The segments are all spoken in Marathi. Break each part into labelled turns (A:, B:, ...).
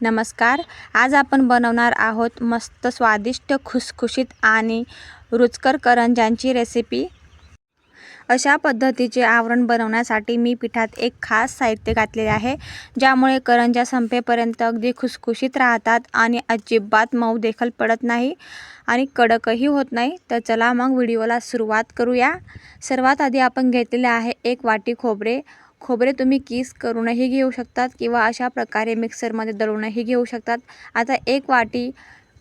A: नमस्कार. आज आपण बनवणार आहोत मस्त स्वादिष्ट खुसखुशीत आणि रुचकर करंज्यांची रेसिपी अशा पद्धतीचे आवरण बनवण्यासाठी मी पिठात एक खास साहित्य घातलेले आहे ज्यामुळे करंज्या संपेपर्यंत अगदी खुसखुशीत राहतात आणि अजिबात मऊ देखील पडत नाही आणि कडकही होत नाही. तर चला मग व्हिडिओला सुरुवात करूया. सर्वात आधी आपण घेतलेले आहे एक वाटी खोबरे. खोबरे तुम्ही किस करूनही घेऊ शकतात किंवा अशा प्रकारे मिक्सरमध्ये दळूनही घेऊ शकतात. आता एक वाटी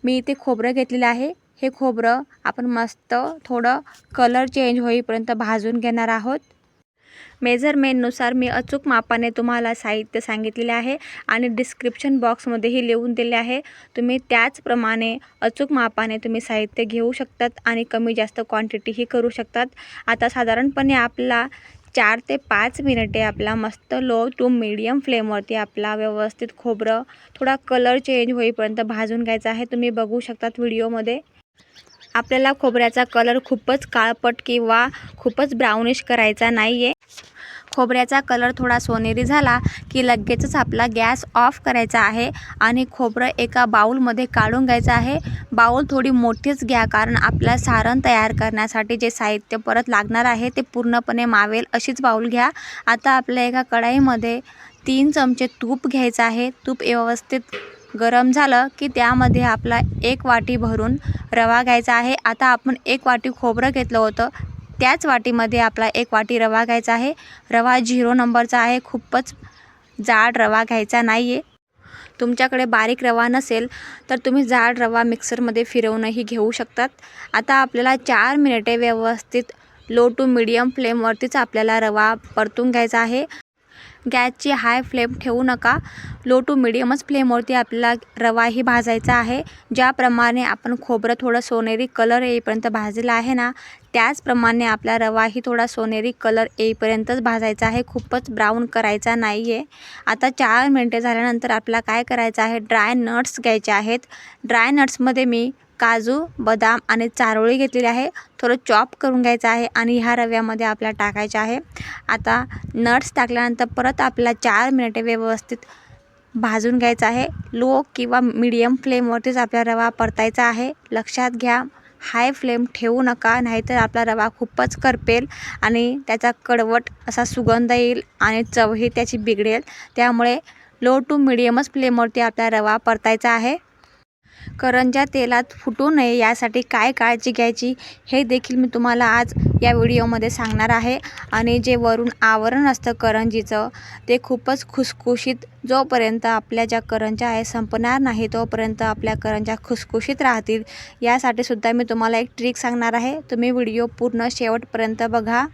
A: मी इथे खोबरं घेतलेलं आहे. हे खोबरं आपण मस्त थोडं कलर चेंज होईपर्यंत भाजून घेणार आहोत. मेजरमेंटनुसार मी अचूक मापाने तुम्हाला साहित्य सांगितलेले आहे आणि डिस्क्रिप्शन बॉक्समध्येही लिहून दिले आहे. तुम्ही त्याचप्रमाणे अचूक मापाने तुम्ही साहित्य घेऊ शकतात आणि कमी जास्त क्वांटिटीही करू शकतात. आता साधारणपणे आपला चार ते पाच मिनिटे आपला मस्त लो टू मीडियम फ्लेमवरती आपला व्यवस्थित खोबरं थोडा कलर चेंज होईपर्यंत भाजून घ्यायचा आहे. तुम्ही बघू शकतात व्हिडिओमध्ये. आपल्याला खोबऱ्याचा कलर खूपच काळपट किंवा खूपच ब्राउनिश करायचा नाही आहे खोबऱ्याचा कलर थोडा सोनेरी झाला की लगेचच आपला गॅस ऑफ करायचा आहे आणि खोबरं एका बाऊलमध्ये काढून घ्यायचं आहे. बाऊल थोडी मोठीच घ्या कारण आपलं सारण तयार करण्यासाठी जे साहित्य परत लागणार आहे ते पूर्णपणे मावेल अशीच बाऊल घ्या. आता आपल्या एका कढाईमध्ये तीन चमचे तूप घ्यायचं आहे. तूप व्यवस्थित गरम झालं की त्यामध्ये आपला एक वाटी भरून रवा घ्यायचा आहे. आता आपण एक वाटी खोबरं घेतलं होतं. त्याच वाटीमध्ये आपला एक वाटी रवा घ्यायचा आहे. रवा झिरो नंबरचा आहे. खूपच जाड रवा घ्यायचा नाही आहे तुमच्याकडे बारीक रवा नसेल तर तुम्ही जाड रवा मिक्सरमध्ये फिरवूनही घेऊ शकतात. आता आपल्याला चार मिनिटे व्यवस्थित लो टू मिडियम फ्लेमवरतीच आपल्याला रवा परतून घ्यायचा आहे. गॅसची हाय फ्लेम ठेवू नका. लो टू मिडियमच फ्लेमवरती आपल्याला रवाही भाजायचा आहे. ज्याप्रमाणे आपण खोबरं थोडं सोनेरी कलर येईपर्यंत भाजलेलं आहे ना त्याचप्रमाणे आपला रवाही थोडा सोनेरी कलर येईपर्यंतच भाजायचा आहे. खूपच ब्राऊन करायचा नाही आहे आता चार मिनटे झाल्यानंतर आपल्याला काय करायचं आहे? ड्राय नट्स घ्यायचे आहेत. ड्राय नट्समध्ये मी काजू बदाम आणि चारोळी घेतलेली आहे. थोडं चॉप करून घ्यायचं आहे आणि ह्या रव्यामध्ये आपल्याला टाकायचं आहे. आता नट्स टाकल्यानंतर परत आपल्याला चार मिनिटे व्यवस्थित भाजून घ्यायचं आहे. लो किंवा मीडियम फ्लेमवरतीच आपला रवा परतायचा आहे. लक्षात घ्या हाय फ्लेम ठेवू नका नाहीतर आपला रवा खूपच करपेल आणि त्याचा कडवट असा सुगंध येईल आणि चवही त्याची बिघडेल. त्यामुळे लो टू मिडियमच फ्लेमवरती आपला रवा परतायचा आहे. करंज्या तेलात फुटू नये यासाठी काय काळजी घ्यायची हे देखील मी तुम्हाला आज या व्हिडिओमध्ये सांगणार आहे. आणि जे वरून आवरण असतं करंजीचं ते खूपच खुसखुशीत जोपर्यंत आपल्या ज्या करंज्या आहे संपणार नाही तोपर्यंत आपल्या करंज्या खुसखुशीत राहतील. यासाठी सुद्धा मी तुम्हाला एक ट्रिक सांगणार आहे. तुम्ही व्हिडिओ पूर्ण शेवटपर्यंत बघा.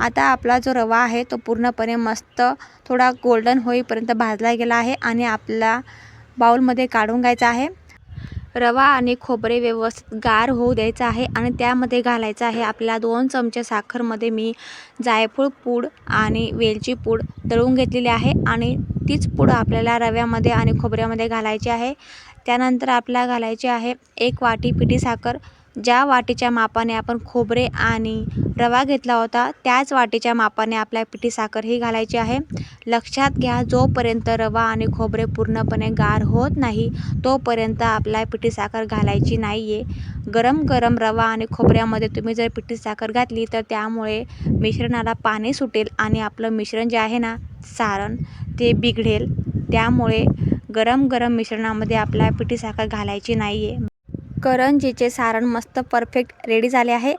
A: आता आपला जो रवा आहे तो पूर्णपणे मस्त थोडा गोल्डन होईपर्यंत भाजला गेला आहे आणि आपला बाऊलमध्ये काढून घ्यायचा आहे. रवा आणि खोबरे व्यवस्थित गार होऊ द्यायचं आहे आणि त्यामध्ये घालायचं आहे आपल्याला दोन चमचे साखरमध्ये मी जायफळ पूड आणि वेलची पूड दळून घेतलेली आहे आणि तीच पूड आपल्याला रव्यामध्ये आणि खोबऱ्यामध्ये घालायची आहे. त्यानंतर आपल्याला घालायची आहे एक वाटी पिठी साखर ज्या वाटीच्या मापाने आपण खोबरे आणि रवा घेतला होता त्याच वाटीच्या मापाने आपल्या पिठी साखर ही घालायची आहे. लक्षात घ्या जोपर्यंत रवा आणि खोबरे पूर्णपणे गार होत नाही तोपर्यंत आपल्या पिठी साखर घालायची नाही आहे गरम गरम रवा आणि खोबऱ्यामध्ये तुम्ही जर पिठी साखर घातली तर त्यामुळे मिश्रणाला पाणी सुटेल आणि आपलं मिश्रण जे आहे ना सारण ते बिघडेल. त्यामुळे गरम गरम मिश्रणामध्ये आपल्या पिठी साखर घालायची नाही आहे करंजीचे सारण मस्त परफेक्ट रेडी झाले आहे.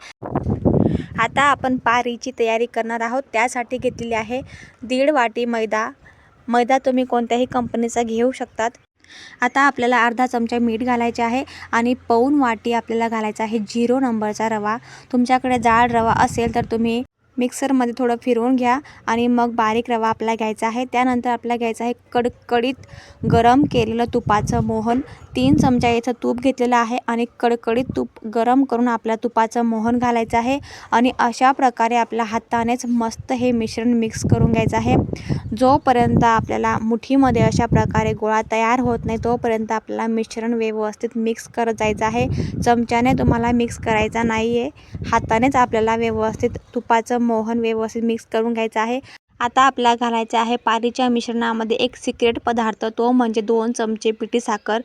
A: आता आपण पारीची तयारी करणार आहोत. त्यासाठी घेतलेली आहे दीड वाटी मैदा. मैदा तुम्ही कोणत्याही कंपनीचा घेऊ शकतात. आता आपल्याला अर्धा चमचा मीठ घालायचे आहे आणि पाऊण वाटी आपल्याला घालायचा आहे झिरो नंबरचा रवा. तुमच्याकडे जाड रवा असेल तर तुम्ही मिक्सरमध्ये थोडं फिरवून घ्या आणि मग बारीक रवा आपला घ्यायचा आहे. त्यानंतर आपल्याला घ्यायचं आहे कडकडीत गरम केलेलं तुपाचं मोहन. तीन चमचा याचं तूप घेतलेलं आहे आणि कडकडीत तूप गरम करून आपल्या तुपाचं मोहन घालायचं आहे. आणि अशा प्रकारे आपल्या हातानेच मस्त हे मिश्रण मिक्स करून घ्यायचं आहे. जोपर्यंत आपल्याला मुठीमध्ये अशा प्रकारे गोळा तयार होत नाही तोपर्यंत आपल्याला मिश्रण व्यवस्थित मिक्स करत जायचं आहे. चमच्याने तुम्हाला मिक्स करायचा नाही आहे हातानेच आपल्याला व्यवस्थित तुपाचं मोहन व्यवस्थित मिक्स करून घ्यायचं आहे. आता आपल्याला घालायचं आहे पारीच्या मिश्रणामध्ये एक सिक्रेट पदार्थ तो म्हणजे दोन चमचे पिठी साखर.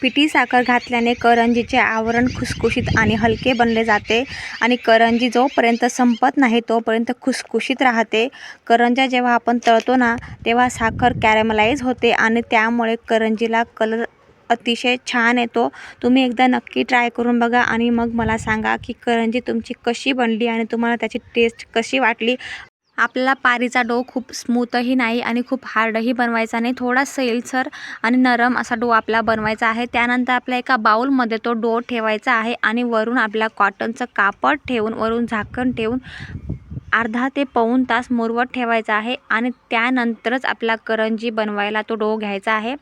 A: पिठी साखर घातल्याने करंजीचे आवरण खुसखुशीत आणि हलके बनले जाते आणि करंजी जोपर्यंत संपत नाही तोपर्यंत खुसखुशीत राहते. करंजा जेव्हा आपण तळतो ना तेव्हा साखर कॅरेमलाइज होते आणि त्यामुळे करंजीला कलर अतिशय छान येतो. तुम्ही एकदा नक्की ट्राय करून बघा आणि मग मला सांगा की करंजी तुमची कशी बनली आणि तुम्हाला त्याची टेस्ट कशी वाटली? आपल्याला पारीचा डो खूप स्मूथही नाही आणि खूप हार्डही बनवायचा नाही. थोडा सैलसर आणि नरम असा डो आपला बनवायचा आहे. त्यानंतर आपल्या एका बाऊलमध्ये तो डो ठेवायचा आहे आणि वरून आपल्या कॉटनचं कापड ठेवून वरून झाकण ठेवून अर्धा ते पाऊण तास मुरवत ठेवायचा आहे आणि त्यानंतरच आपला करंजी बनवायला तो डो घ्यायचा आहे.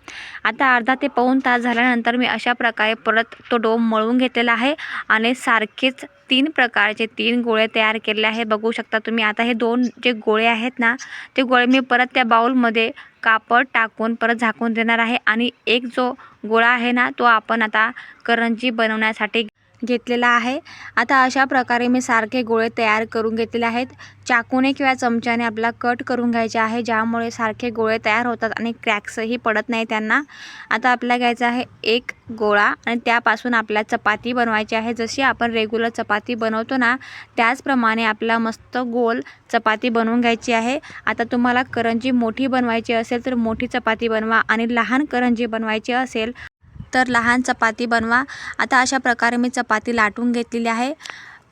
A: आता अर्धा ते पाऊण तास झाल्यानंतर मी अशा प्रकारे परत तो डो मळून घेतलेला आहे आणि सारखेच तीन प्रकारचे तीन गोळे तयार केले आहे बघू शकता तुम्ही आता हे दोन जे गोळे आहेत ना ते गोळे मी परत त्या बाऊलमध्ये कापड टाकून परत झाकून देणार आहे आणि एक जो गोळा आहे ना तो आपण आता करंजी बनवण्यासाठी घेतलेला आहे. आता अशा प्रकारे मी सारखे गोळे तयार करून घेतलेले आहेत. चाकूने किंवा चमच्याने आपला कट करून घ्यायचे आहे ज्यामुळे सारखे गोळे तयार होतात आणि क्रॅक्सही पडत नाही त्यांना. आता आपल्याला घ्यायचं आहे एक गोळा आणि त्यापासून आपल्या चपाती बनवायची आहे. जशी आपण रेग्युलर चपाती बनवतो ना त्याचप्रमाणे आपला मस्त गोल चपाती बनवून घ्यायची आहे. आता तुम्हाला करंजी मोठी बनवायची असेल तर मोठी चपाती बनवा आणि लहान करंजी बनवायची असेल तर लहान चपाती बनवा. आता अशा प्रकारे मी चपाती लाटून घेतलेली आहे.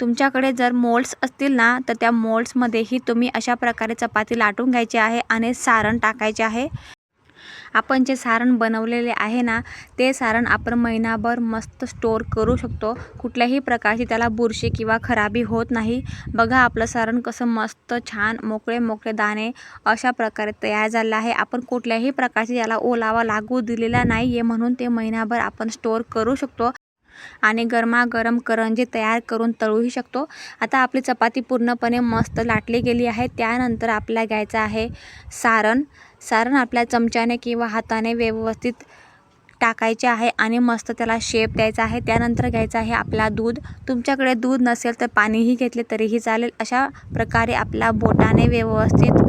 A: तुमच्याकडे जर मोल्ड्स असतील ना तर त्या मोल्ड्समध्येही तुम्ही अशा प्रकारे चपाती लाटून घ्यायची आहे आणि सारण टाकायचे आहे. आपण जे सारण बनवलेले आहे ना ते सारण आपण महिनाभर मस्त स्टोअर करू शकतो. कुठल्याही प्रकारची त्याला बुरशी किंवा खराबी होत नाही. बघा आपलं सारण कसं मस्त छान मोकळे मोकळे दाणे अशा प्रकारे तयार झालं आहे. आपण कुठल्याही प्रकारची याला ओलावा लागू दिलेला नाही आहे म्हणून ते महिनाभर आपण स्टोअर करू शकतो. आणि गरमागरम करंजे तयार करून तळूही शकतो. आता आपली चपाती पूर्णपणे मस्त लाटली गेली आहे. त्यानंतर आपल्याला घ्यायचं आहे सारण. सारण आपल्या चमच्याने किंवा हाताने व्यवस्थित टाकायचे आहे आणि मस्त त्याला शेप द्यायचा आहे. त्यानंतर घ्यायचं आहे आपला दूध. तुमच्याकडे दूध नसेल तर पाणीही घेतले तरीही चालेल. अशा प्रकारे आपला बोटाने व्यवस्थित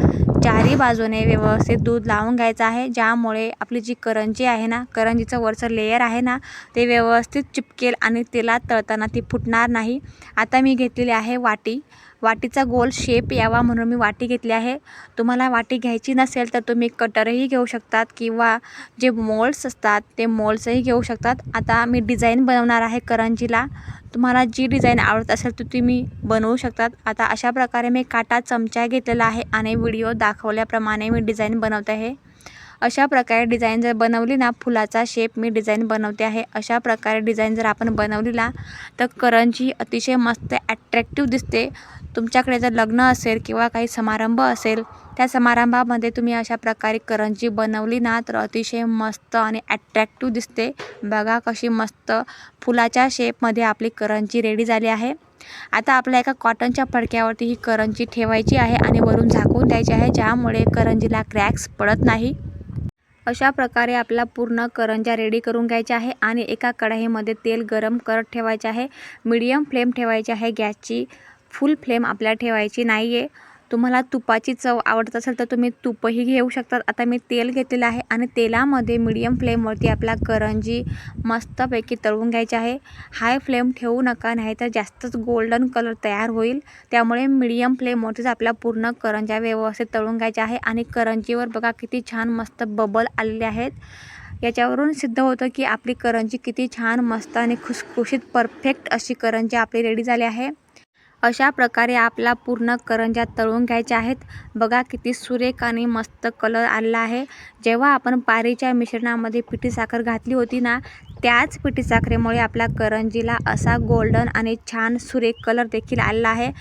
A: चारी बाजूने व्यवस्थित दूध लावून घ्यायचं आहे. ज्यामुळे आपली जी करंजी आहे ना करंजीचं वरचं लेयर आहे ना ते व्यवस्थित चिपकेल आणि तेलात तळताना ती फुटणार नाही. आता मी घेतलेली आहे वाटी. वाटीचा गोल शेप यावा म्हणून मी वाटी घेतली आहे. तुम्हाला वाटी घ्यायची नसेल तर तुम्ही कटरही घेऊ शकतात किंवा जे मोल्ड्स असतात ते मोल्ड्सही घेऊ शकतात. आता मी डिझाईन बनवणार आहे करंजीला. तुम्हाला जी डिझाईन आवडत असेल तर तुम्ही बनवू शकतात. आता अशा प्रकारे मी काटा चमचा घेतलेला आहे आणि व्हिडिओ दाखवल्याप्रमाणे मी डिझाईन बनवत आहे. अशा प्रकारे डिझाईन जर बनवली ना फुलाचा शेप मी डिझाईन बनवते आहे. अशा प्रकारे डिझाईन जर आपण बनवली ना तर करंजी अतिशय मस्त ॲट्रॅक्टिव्ह दिसते. तुमच्याकडे जर लग्न असेल किंवा काही समारंभ असेल त्या समारंभामध्ये तुम्ही अशा प्रकारे करंजी बनवली ना तर अतिशय मस्त आणि ॲट्रॅक्टिव्ह दिसते. बघा कशी मस्त फुलाच्या शेपमध्ये आपली करंजी रेडी झाली आहे. आता आपल्या एका कॉटनच्या फडक्यावरती ही करंजी ठेवायची आहे आणि वरून झाकून द्यायची आहे ज्यामुळे करंजीला क्रॅक्स पडत नाही. अशा प्रकारे आपला पूर्ण करंजा रेडी करून घ्यायचा आहे आणि एका कढाईमध्ये तेल गरम करत ठेवायचे आहे. मीडियम फ्लेम ठेवायची आहे. गॅसची फुल फ्लेम आपल्याला ठेवायची नाही आहे तुम्हाला तुपाची चव आवडत असेल तर तुम्ही तुपही घेऊ शकतात. आता मी तेल घेतलेलं आहे आणि तेलामध्ये मीडियम फ्लेमवरती आपला करंजी मस्तपैकी तळून घ्यायची आहे. हाय फ्लेम ठेवू नका नाही तर जास्तच गोल्डन कलर तयार होईल. त्यामुळे मीडियम फ्लेमवरतीच आपला पूर्ण करंजा व्यवस्थित तळून घ्यायचा आहे आणि करंजीवर बघा किती छान मस्त बबल आलेले आहेत. याच्यावरून सिद्ध होतं की आपली करंजी किती छान मस्त आणि खुसखुशीत परफेक्ट अशी करंजी आपली रेडी झाली आहे. अशा प्रकारे आपला पूर्ण करंज्या तळून घ्यायच्या आहेत. बघा किती सुरेख आणि मस्त कलर आलेला आहे. जेव्हा आपण पारीच्या मिश्रणामध्ये पिठी साखर घातली होती ना त्याच पिठी साखरेमुळे आपल्या करंजीला असा गोल्डन आणि छान सुरेख कलर देखील आलेला आहे.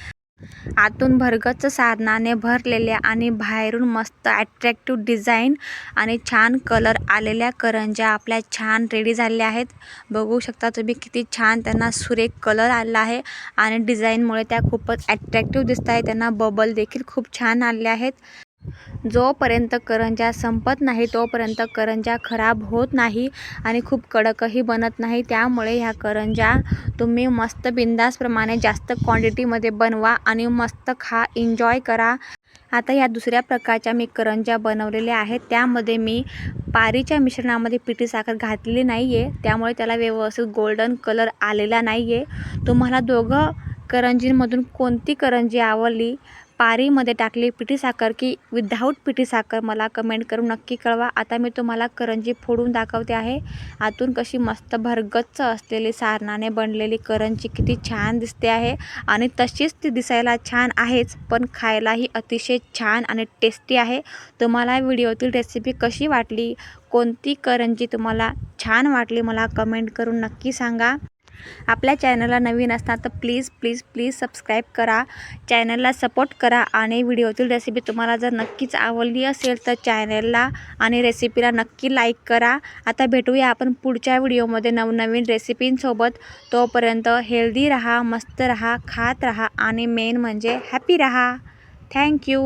A: आतून भरगच्च साधनाने भरलेल्या आणि बाहेरून मस्त ॲट्रॅक्टिव्ह डिझाईन आणि छान कलर आलेल्या करंज्या आपल्या छान रेडी झालेल्या आहेत. बघू शकता तुम्ही किती छान त्यांना सुरेख कलर आलेला आहे आणि डिझाईनमुळे त्या खूपच ॲट्रॅक्टिव्ह दिसत आहे त्यांना बबल देखील खूप छान आले आहेत. जोपर्यंत करंजा संपत नाही तोपर्यंत करंजा खराब होत नाही आणि खूप कडकही बनत नाही. त्यामुळे ह्या करंजा तुम्ही मस्त बिंदासप्रमाणे जास्त क्वांटिटीमध्ये बनवा आणि मस्त खा एन्जॉय करा. आता या दुसऱ्या प्रकारच्या मी करंज्या बनवलेल्या आहेत. त्यामध्ये मी पारीच्या मिश्रणामध्ये पिठी साखर घातलेली नाही आहे त्यामुळे त्याला व्यवस्थित गोल्डन कलर आलेला नाही आहे तुम्हाला दोघं करंजींमधून कोणती करंजी आवडली? पारीमध्ये टाकली पिठी साखर की विदाऊट पिठी साखर मला कमेंट करून नक्की कळवा. आता मी तुम्हाला करंजी फोडून दाखवते आहे. आतून कशी मस्त भरगच्च असलेली सारणाने बनलेली करंजी किती छान दिसते आहे. आणि तशीच ती दिसायला छान आहेच पण खायलाही अतिशय छान आणि टेस्टी आहे. तुम्हाला व्हिडिओतील रेसिपी कशी वाटली? कोणती करंजी तुम्हाला छान वाटली? मला कमेंट करून नक्की सांगा. आपल्या चॅनलला नवीन असणार तर प्लीज प्लीज प्लीज सबस्क्राईब करा. चॅनलला सपोर्ट करा आणि व्हिडिओतील रेसिपी तुम्हाला जर नक्कीच आवडली असेल तर चॅनलला आणि रेसिपीला नक्की लाईक करा. आता भेटूया आपण पुढच्या व्हिडिओमध्ये नवनवीन रेसिपींसोबत तोपर्यंत हेल्दी राहा मस्त राहा खात राहा आणि मेन म्हणजे हॅपी राहा. थँक्यू